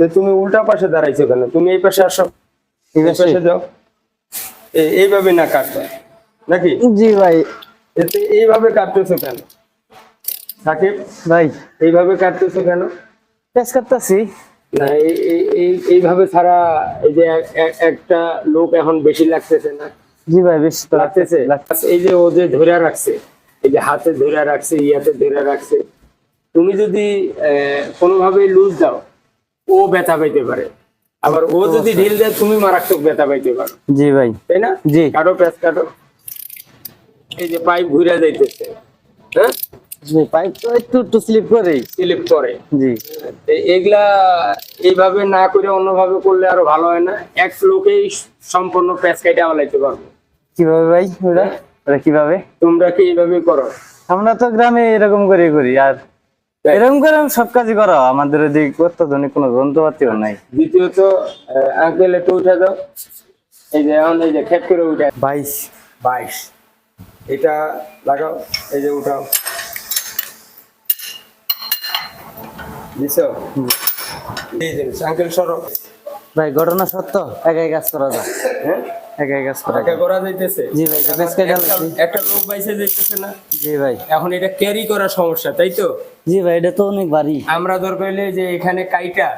তো তুমি উল্টা পাশে দাঁড়াইছো কেন? তুমি এই পাশে আসো। এই পাশে? যাও। এইভাবে না কাটবে। নাকি? জি ভাই। এতে এইভাবে কাটতেছো কেন? সাকিব? ভাই। এইভাবে কাটতেছো কেন? পেস না এই- এই- এই- এইভাবে ছাড়া এই যে এক- এক- একটা লোক এখন বেশি লাগতেছে না? জি ভাই বেশ তো লাগতেছে? এই যে ও যে ধরে রাখছে এই যে হাতে ধরে রাখছে ইয়াতে ধরে রাখছে। তুমি যদি কোনোভাবে লুজ দাও ও ব্যথা পাইতে পারে। আবার ও যদি ঢিল দেয় তুমি মারাত্মক ব্যথা পাইতে পারো। জি ভাই। তাই না? জি। কাটো প্যাচ কাটো। এই যে পাইপ ঘুরে যাইতেছে হ্যাঁ? জি পাইপ তো একটু একটু স্লিপ করেই স্লিপ করে। জি। এগুলা এইভাবে না করে অন্যভাবে করলে আরও ভালো হয় না? এক লোকেই সম্পূর্ণ প্যাচ পারব। কীভাবে ভাই ওটা? ওটা কীভাবে? তোমরা কি এইভাবে করো? আমরা তো গ্রামে এরকম করে করি আর? এরকম করে সব কাজই করা। আমাদের ওদিকে অত্যাধুনিক কোনো যন্ত্রপাতিও নাই। দ্বিতীয়ত আঙ্কেল একটু উঠে দাও। এই যে এখন এই যে খেপ করে উঠে। বাইশ। বাইশ। এটা লাগাও এই যে উঠাও। দিছো এই আঙ্কেল সরো। ভাই ঘটনা সত্য? একাই কাজ করা যায়। হ্যাঁ? কাজ করা একা করা যাইতেছে? জি ভাই, একটা- একটা লোক বাইসে যাইতেছে না? জি ভাই। এখন এটা ক্যারি করা সমস্যা তাই তো? জি ভাই এটা তো অনেক ভারী। আমরা দরকার হলে যে এখানে কাইটা